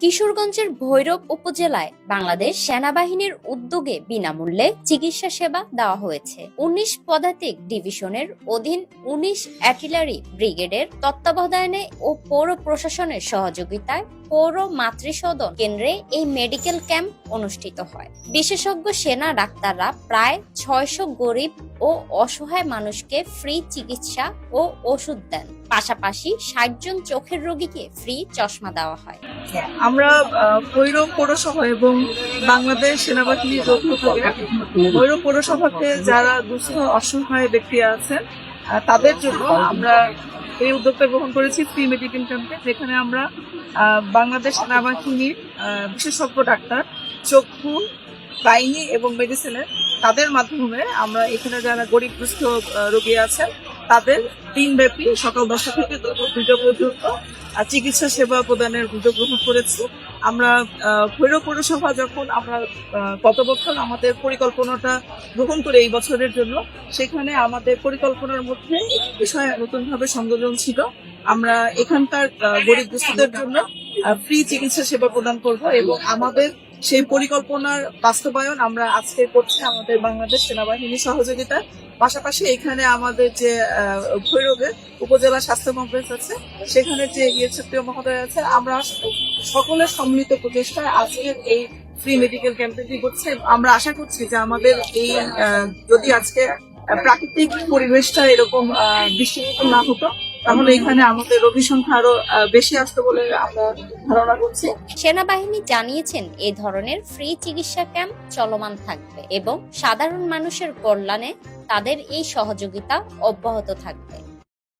কিশোরগঞ্জের ভৈরব উপজেলায় বাংলাদেশ সেনাবাহিনীর উদ্যোগে বিনামূল্যে চিকিৎসা সেবা দেওয়া হয়েছে। উনিশ পদাতিক ডিভিশনের অধীন উনিশ অ্যাটিলারি ব্রিগেডের তত্ত্বাবধানে ও পৌর প্রশাসনের সহযোগিতায় পৌর মাতৃসদন কেন্দ্রে এই মেডিকেল ক্যাম্প অনুষ্ঠিত হয়। বিশেষজ্ঞ সেনা ডাক্তাররা প্রায় ছয়শো গরিব ও অসহায় মানুষকে ফ্রি চিকিৎসা ও ওষুধ দেন। পাশাপাশি ষাট জন চোখের রোগীকে ফ্রি চশমা দেওয়া হয়। আমরা ভৈরব পৌরসভা এবং বাংলাদেশ সেনাবাহিনীর যৌথ ভৈরব পৌরসভাতে যারা দুস্থ, অসহায় ব্যক্তি আছেন তাদের জন্য আমরা এই উদ্যোগটা গ্রহণ করেছি ফ্রি মেডিকেল ক্যাম্পে যেখানে আমরা বাংলাদেশ সেনাবাহিনীর বিশেষজ্ঞ ডাক্তার, চক্ষু গাইনি এবং মেডিসিনের তাদের মাধ্যমে আমরা এখানে যারা গরিব, দুস্থ রোগী আছেন তাদের দিনব্যাপী সকাল দশটা থেকে দুইটা পর্যন্ত চিকিৎসা সেবা প্রদানের উদ্যোগ গ্রহণ করেছি। আমরা ভৈরব পৌরসভা যখন আমরা গত বছর আমাদের পরিকল্পনাটা গ্রহণ করে এই বছরের জন্য, সেখানে আমাদের পরিকল্পনার মধ্যে বিষয় নতুনভাবে সংযোজন ছিল। আমরা এখানকার গরিব দুস্থদের জন্য ফ্রি চিকিৎসা সেবা প্রদান করব এবং আমাদের সেই পরিকল্পনার বাস্তবায়ন আমরা আজকে করছি আমাদের বাংলাদেশ সেনাবাহিনীর সহযোগিতা পাশাপাশি এখানে আমাদের যে আহ, ভৈরবের উপজেলা স্বাস্থ্য কমপ্লেক্স আছে সেখানে যে ইয়েছে প্রিয় মহোদয় আছে আমরা সকলের সম্মিলিত প্রচেষ্টায় আজকের এই ফ্রি মেডিকেল ক্যাম্পেইনটি হচ্ছে। আমরা আশা করছি যে আমাদের এই যদি আজকে প্রাকৃতিক পরিবেশটা এরকম বৃষ্টিমুক্ত না হতো তাহলে এখানে আমাদের রোগী সংখ্যা আরও বেশি আসতো বলে আমরা ধারণা করছি। সেনাবাহিনী জানিয়েছেন এ ধরনের ফ্রি চিকিৎসা ক্যাম্প চলমান থাকবে এবং সাধারণ মানুষের কল্যাণে তাদের এই সহযোগিতা অব্যাহত থাকবে।